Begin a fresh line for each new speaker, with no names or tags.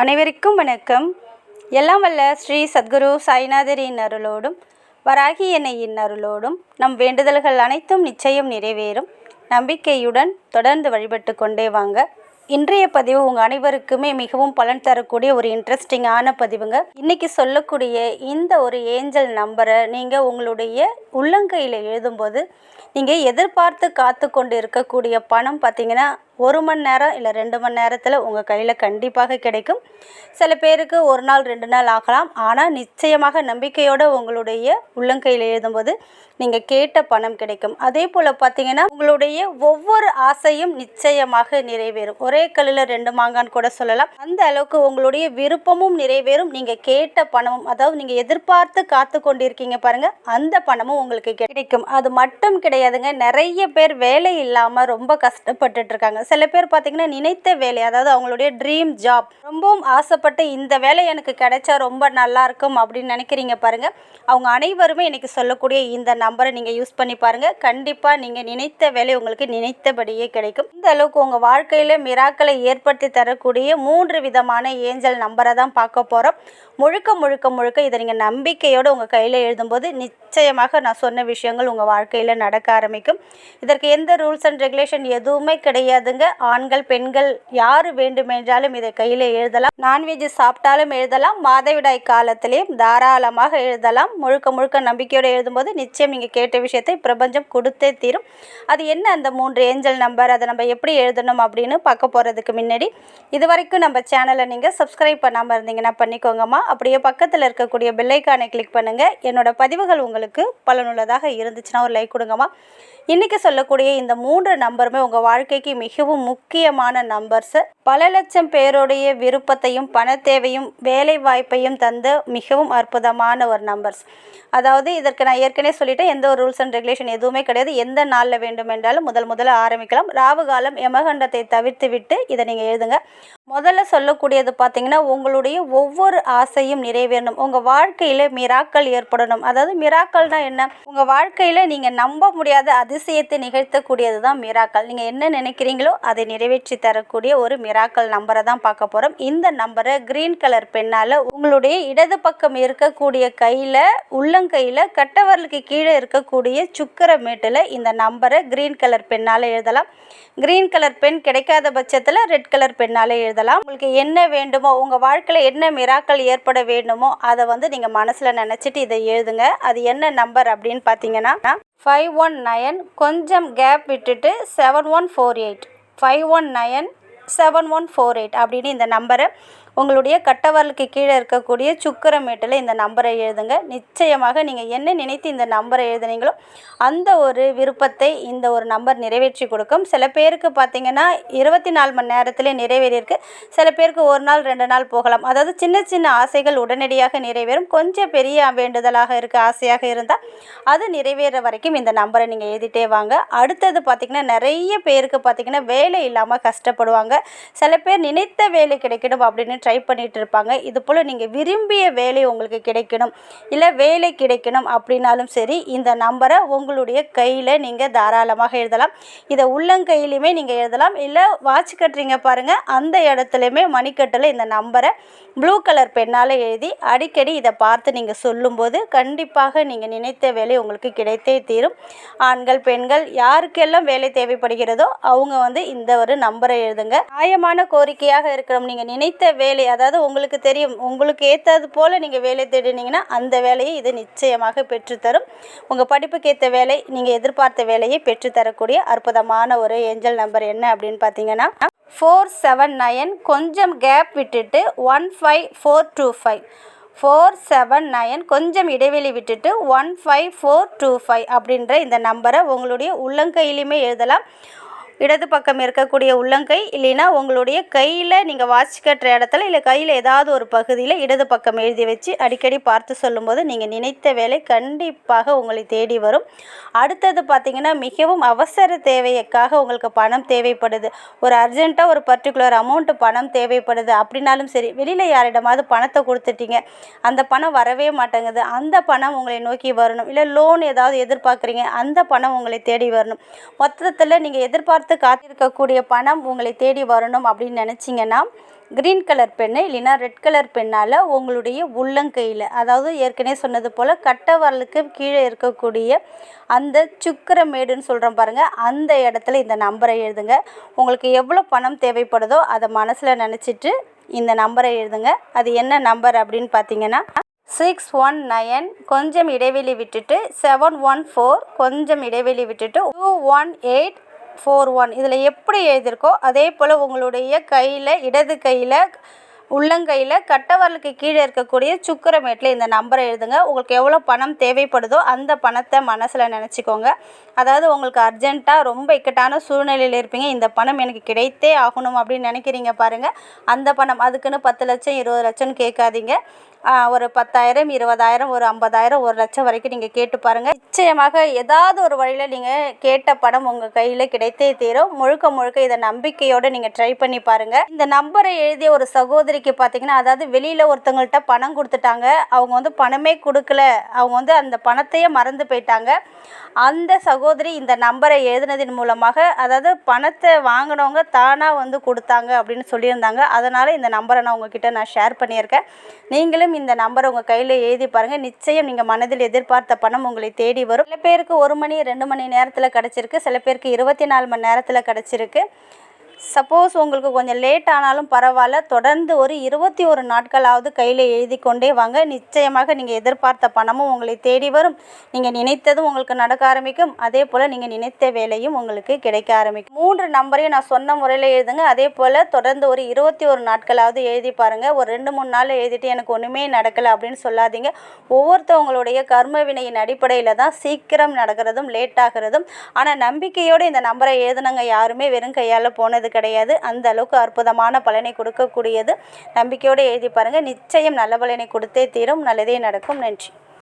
அனைவருக்கும் வணக்கம். எல்லாம் வல்ல ஸ்ரீ சத்குரு சாய்நாதரின் அருளோடும் வராகி என்னையின் அருளோடும் நம் வேண்டுதல்கள் அனைத்தும் நிச்சயம் நிறைவேறும். நம்பிக்கையுடன் தொடர்ந்து வழிபட்டு கொண்டே வாங்க. இன்றைய பதிவு உங்கள் அனைவருக்குமே மிகவும் பலன் தரக்கூடிய ஒரு இன்ட்ரெஸ்டிங்கான பதிவுங்க. இன்றைக்கி சொல்லக்கூடிய இந்த ஒரு ஏஞ்சல் நம்பரை நீங்கள் உங்களுடைய உள்ளங்கையில் எழுதும்போது நீங்கள் எதிர்பார்த்து காத்து கொண்டு இருக்கக்கூடிய பணம் பார்த்தீங்கன்னா ஒரு மணி நேரம் இல்லை ரெண்டு மணி நேரத்தில் உங்கள் கையில் கண்டிப்பாக கிடைக்கும். சில பேருக்கு ஒரு நாள் ரெண்டு நாள் ஆகலாம். ஆனால் நிச்சயமாக நம்பிக்கையோடு உங்களுடைய உள்ளங்கையில் எழுதும்போது நீங்கள் கேட்ட பணம் கிடைக்கும். அதே போல் பார்த்தீங்கன்னா உங்களுடைய ஒவ்வொரு ஆசையும் நிச்சயமாக நிறைவேறும். ஒரே கல்லில் ரெண்டு மாங்கான்னு கூட சொல்லலாம். அந்த அளவுக்கு உங்களுடைய விருப்பமும் நிறைவேறும். நீங்கள் கேட்ட பணமும் அதாவது நீங்கள் எதிர்பார்த்து காத்து கொண்டிருக்கீங்க பாருங்கள் அந்த பணமும் உங்களுக்கு கிடைக்கும். அது மட்டும் கிடையாதுங்க நிறைய பேர் வேலை இல்லாமல் ரொம்ப கஷ்டப்பட்டுட்ருக்காங்க சில பேர் பார்த்தீங்கன்னா நினைத்த வேலை அதாவது அவங்களுடைய ட்ரீம் ஜாப் ரொம்பவும் ஆசைப்பட்டு இந்த வேலை எனக்கு கிடைச்சா ரொம்ப நல்லா இருக்கும் அப்படின்னு நினைக்கிறீங்க பாருங்க. அவங்க அனைவருமே இன்னைக்கு சொல்லக்கூடிய இந்த நம்பரை நீங்கள் யூஸ் பண்ணி பாருங்க. கண்டிப்பாக நீங்கள் நினைத்த வேலை உங்களுக்கு நினைத்தபடியே கிடைக்கும். இந்த அளவுக்கு உங்கள் வாழ்க்கையில் மிராக்களை ஏற்படுத்தி தரக்கூடிய மூன்று விதமான ஏஞ்சல் நம்பரை தான் பார்க்க போகிறோம் முழுக்க முழுக்க முழுக்க இதை நீங்கள் நம்பிக்கையோடு உங்கள் கையில் எழுதும்போது நிச்சயமாக நான் சொன்ன விஷயங்கள் உங்கள் வாழ்க்கையில் நடக்க ஆரம்பிக்கும். இதற்கு எந்த ரூல்ஸ் அண்ட் ரெகுலேஷன் எதுவுமே கிடையாதுங்க. ஆண்கள் பெண்கள் யார் வேண்டுமென்றாலும் இதை கையில் எழுதலாம். நான்வெஜ் சாப்பிட்டாலும் எழுதலாம். மாதவிடாய் காலத்திலையும் தாராளமாக எழுதலாம். முழுக்க முழுக்க நம்பிக்கையோடு எழுதும்போது நிச்சயம் நீங்கள் கேட்ட விஷயத்தை பிரபஞ்சம் கொடுத்தே தீரும். அது என்ன அந்த மூன்று ஏஞ்சல் நம்பர்? அதை நம்ம எப்படி எழுதணும் அப்படின்னு பார்க்க போகிறதுக்கு முன்னாடி இது வரைக்கும் நம்ம சேனலை நீங்கள் சப்ஸ்கிரைப் பண்ணாமல் இருந்தீங்கன்னா பண்ணிக்கோங்கம்மா. அப்படியே பக்கத்தில் இருக்கக்கூடிய பெல்லைக்கானை கிளிக் பண்ணுங்கள் என்னோட பதிவுகள் உங்களுக்கு பலனுள்ளதாக இருந்துச்சுன்னா ஒரு லைக் கொடுங்கம்மா. இன்றைக்கி சொல்லக்கூடிய இந்த மூன்று நம்பருமே உங்கள் வாழ்க்கைக்கு மிகவும் முக்கியமான நம்பர்ஸு பல லட்சம் பேருடைய விருப்பத்தையும் பண தேவையும் வேலை வாய்ப்பையும் தந்த மிகவும் அற்புதமான ஒரு நம்பர்ஸ் அதாவது இதற்கு நான் ஏற்கனவே சொல்லிட்டேன் எந்த ஒரு ரூல்ஸ் அண்ட் ரெகுலேஷன் எதுவுமே கிடையாது. எந்த நாளில் வேண்டும் என்றாலும் முதல் முதல்ல ஆரம்பிக்கலாம். ராவு காலம் யமகண்டத்தை தவிர்த்து விட்டு இதை நீங்கள் எழுதுங்க. முதல்ல சொல்லக்கூடியது பார்த்தீங்கன்னா உங்களுடைய ஒவ்வொரு ஆசையும் நிறைவேறணும். உங்கள் வாழ்க்கையில் மிராக்கள் ஏற்படணும். அதாவது மிராக்கள்னால் என்ன? உங்கள் வாழ்க்கையில் நீங்கள் நம்ப முடியாத அதிசயத்தை நிகழ்த்தக்கூடியது தான் மிராக்கள் நீங்கள் என்ன நினைக்கிறீங்களோ அதை நிறைவேற்றி தரக்கூடிய ஒரு மிராக்கள் நம்பரை தான் பார்க்க போகிறோம் இந்த நம்பரை க்ரீன் கலர் பெண்ணால் உங்களுடைய இடது பக்கம் இருக்கக்கூடிய கையில் உள்ளங்கையில் கட்டவரலுக்கு கீழே இருக்கக்கூடிய சுக்கர மேட்டில் இந்த நம்பரை க்ரீன் கலர் பெண்ணால் எழுதலாம். க்ரீன் கலர் பென் கிடைக்காத பட்சத்தில் ரெட் கலர் பெண்ணால் எழுதலாம். உங்களுக்கு என்ன வேண்டுமோ உங்கள் வாழ்க்கையில் என்ன மிராக்கள் ஏற்பட வேண்டுமோ அதை வந்து நீங்கள் மனசில் நினச்சிட்டு இதை எழுதுங்க. அது என்ன நம்பர் அப்படின்னு பார்த்தீங்கன்னா ஃபைவ் ஒன் நயன் கொஞ்சம் கேப் விட்டுட்டு seven one four eight five one nine seven one four eight அப்படின்னு இந்த நம்பரை உங்களுடைய கட்டவரலுக்கு கீழே இருக்கக்கூடிய சுக்கரமேட்டில் இந்த நம்பரை எழுதுங்க. நிச்சயமாக நீங்கள் என்ன நினைத்து இந்த நம்பரை எழுதுனீங்களோ அந்த ஒரு விருப்பத்தை இந்த ஒரு நம்பர் நிறைவேற்றி கொடுக்கும். சில பேருக்கு பார்த்தீங்கன்னா இருபத்தி நாலு மணி நேரத்தில் நிறைவேறியிருக்கு. சில பேருக்கு ஒரு நாள் ரெண்டு நாள் போகலாம். அதாவது சின்ன சின்ன ஆசைகள் உடனடியாக நிறைவேறும். கொஞ்சம் பெரிய வேண்டுதலாக இருக்க ஆசையாக இருந்தால் அது நிறைவேற வரைக்கும் இந்த நம்பரை நீங்கள் எழுதிட்டே வாங்க. அடுத்தது பார்த்திங்கன்னா நிறைய பேருக்கு பார்த்திங்கன்னா வேலை இல்லாமல் கஷ்டப்படுவாங்க. சில பேர் நினைத்த வேலை கிடைக்கணும் அப்படின்னு ட்ரை பண்ணிகிட்டு இருப்பாங்க இது போல் நீங்கள் விரும்பிய வேலை உங்களுக்கு கிடைக்கணும். இல்லை வேலை கிடைக்கணும் அப்படின்னாலும் சரி இந்த நம்பரை உங்களுடைய கையில் நீங்கள் தாராளமாக எழுதலாம். இதை உள்ளங்கையிலையுமே நீங்கள் எழுதலாம். இல்லை வாட்ச் கட்டுறீங்க பாருங்கள் அந்த இடத்துலையுமே மணிக்கட்டில் இந்த நம்பரை ப்ளூ கலர் பெண்ணால் எழுதி அடிக்கடி இதை பார்த்து நீங்கள் சொல்லும்போது கண்டிப்பாக நீங்கள் நினைத்த வேலை உங்களுக்கு கிடைத்தே தீரும். ஆண்கள் பெண்கள் யாருக்கெல்லாம் வேலை தேவைப்படுகிறதோ அவங்க வந்து இந்த ஒரு நம்பரை எழுதுங்க. நியாயமான கோரிக்கையாக இருக்கிறோம். நீங்கள் நினைத்த வேலை வேலை அதாவது உங்களுக்கு தெரியும் உங்களுக்கு ஏற்றது போல் நீங்கள் வேலை தேடினீங்கன்னா அந்த வேலையை இது நிச்சயமாக பெற்றுத்தரும். உங்கள் படிப்புக்கு ஏற்ற வேலை நீங்கள் எதிர்பார்த்த வேலையை பெற்றுத்தரக்கூடிய அற்புதமான ஒரு ஏஞ்சல் நம்பர் என்ன அப்படின்னு பார்த்தீங்கன்னா ஃபோர் செவன் நயன் கொஞ்சம் கேப் விட்டுட்டு one five four two five four seven nine கொஞ்சம் இடைவெளி விட்டுட்டு one five four two five அப்படின்ற இந்த நம்பரை உங்களுடைய உள்ளங்கையிலையுமே எழுதலாம். இடது பக்கம் இருக்கக்கூடிய உள்ளங்கை இல்லைன்னா உங்களுடைய கையில் நீங்கள் வாட்ச் கட்டுற இடத்துல இல்லை கையில் ஏதாவது ஒரு பகுதியில் இடது பக்கம் எழுதி வச்சு அடிக்கடி பார்த்து சொல்லும்போது நீங்கள் நினைத்த வேலை கண்டிப்பாக உங்களை தேடி வரும். அடுத்தது பார்த்திங்கன்னா மிகவும் அவசர தேவைக்காக உங்களுக்கு பணம் தேவைப்படுது. ஒரு அர்ஜென்ட்டாக ஒரு பர்டிகுலர் அமௌண்ட்டு பணம் தேவைப்படுது. அப்படின்னாலும் சரி வெளியில் யாரிடமாவது பணத்தை கொடுத்துட்டீங்க. அந்த பணம் வரவே மாட்டேங்குது. அந்த பணம் உங்களை நோக்கி வரணும். இல்லை லோன் ஏதாவது எதிர்பார்க்குறீங்க அந்த பணம் உங்களை தேடி வரணும். மொத்தத்தில் நீங்கள் எதிர்பார்த்து காத்திருக்கக்கூடிய பணம் உங்களை தேடி வரணும் அப்படின்னு நினச்சிங்கன்னா க்ரீன் கலர் பென்னு இல்லைன்னா ரெட் கலர் பெண்ணால் உங்களுடைய உள்ளங்கையில் அதாவது ஏற்கனவே சொன்னது போல் கட்டவரலுக்கு கீழே இருக்கக்கூடிய அந்த சுக்கிரமேடுன்னு சொல்கிறோம் பாருங்கள் அந்த இடத்துல இந்த நம்பரை எழுதுங்க. உங்களுக்கு எவ்வளோ பணம் தேவைப்படுதோ அதை மனசில் நினச்சிட்டு இந்த நம்பரை எழுதுங்க. அது என்ன நம்பர் அப்படின்னு பார்த்தீங்கன்னா சிக்ஸ் ஒன் நயன் கொஞ்சம் இடைவெளி விட்டுட்டு செவன் ஒன் ஃபோர் கொஞ்சம் இடைவெளி விட்டுட்டு two one eight four one இதில் எப்படி எழுதியிருக்கோ அதே போல் உங்களுடைய கையில் இடது கையில் உள்ளங்கையில் கட்டவரலுக்கு கீழே இருக்கக்கூடிய சுக்கரமேட்டில் இந்த நம்பரை எழுதுங்க. உங்களுக்கு எவ்வளோ பணம் தேவைப்படுதோ அந்த பணத்தை மனசில் நினச்சிக்கோங்க. அதாவது உங்களுக்கு அர்ஜெண்ட்டாக ரொம்ப இக்கட்டான சூழ்நிலையில் இருப்பீங்க. இந்த பணம் எனக்கு கிடைத்தே ஆகணும் அப்படின்னு நினைக்கிறீங்க பாருங்கள் அந்த பணம் அதுக்குன்னு பத்து லட்சம் இருபது லட்சம்னு கேட்காதீங்க. ஒரு பத்தாயிரம் இருபதாயிரம் ஒரு ஐம்பதாயிரம் ஒரு லட்சம் வரைக்கும் நீங்கள் கேட்டு பாருங்கள் நிச்சயமாக ஏதாவது ஒரு வழியில் நீங்கள் கேட்ட பணம் உங்கள் கையில் கிடைத்தே தீரும். முழுக்க முழுக்க இதை நம்பிக்கையோடு நீங்கள் ட்ரை பண்ணி பாருங்கள் இந்த நம்பரை எழுதிய ஒரு சகோதரி சகோதரிக்கு பார்த்தீங்கன்னா அதாவது வெளியில் ஒருத்தவங்கள்ட்ட பணம் கொடுத்துட்டாங்க. அவங்க வந்து பணமே கொடுக்கல. அவங்க வந்து அந்த பணத்தையே மறந்து போயிட்டாங்க. அந்த சகோதரி இந்த நம்பரை எழுதினதின் மூலமாக அதாவது பணத்தை வாங்கினவங்க தானாக வந்து கொடுத்தாங்க அப்படின்னு சொல்லியிருந்தாங்க. அதனால் இந்த நம்பரை நான் உங்ககிட்ட நான் ஷேர் பண்ணியிருக்கேன். நீங்களும் இந்த நம்பரை உங்கள் கையில் எழுதி பாருங்கள் நிச்சயம் நீங்கள் மனதில் எதிர்பார்த்த பணம் உங்களை தேடி வரும். சில பேருக்கு ஒரு மணி ரெண்டு மணி நேரத்தில் கிடச்சிருக்கு. சில பேருக்கு இருபத்தி நாலு மணி நேரத்தில் கிடச்சிருக்கு. சப்போஸ் உங்களுக்கு கொஞ்சம் லேட் ஆனாலும் பரவாயில்ல. தொடர்ந்து ஒரு இருபத்தி ஒரு நாட்களாவது கையில் எழுதி கொண்டே வாங்க. நிச்சயமாக நீங்கள் எதிர்பார்த்த பணமும் உங்களை தேடி வரும். நீங்கள் நினைத்ததும் உங்களுக்கு நடக்க ஆரம்பிக்கும். அதே போல் நீங்கள் நினைத்த வேலையும் உங்களுக்கு கிடைக்க ஆரம்பிக்கும். மூன்று நம்பரையும் நான் சொன்ன முறையில் எழுதுங்க. அதே போல் தொடர்ந்து ஒரு இருபத்தி ஒரு நாட்களாவது எழுதி பாருங்கள் ஒரு ரெண்டு மூணு நாள் எழுதிட்டு எனக்கு ஒன்றுமே நடக்கலை அப்படின்னு சொல்லாதீங்க. ஒவ்வொருத்தவங்களுடைய கர்ம வினையின் அடிப்படையில் தான் சீக்கிரம் நடக்கிறதும் லேட் ஆகிறதும். ஆனால் நம்பிக்கையோடு இந்த நம்பரை எழுதுனங்க யாருமே வெறும் கையால் போனது கிடையாது. அந்த அளவுக்கு அற்புதமான பலனை கொடுக்கக்கூடியது. நம்பிக்கையோடு எழுதி பாருங்கள் நிச்சயம் நல்ல பலனை கொடுத்தே தீரும். நல்லதே நடக்கும். நன்றி.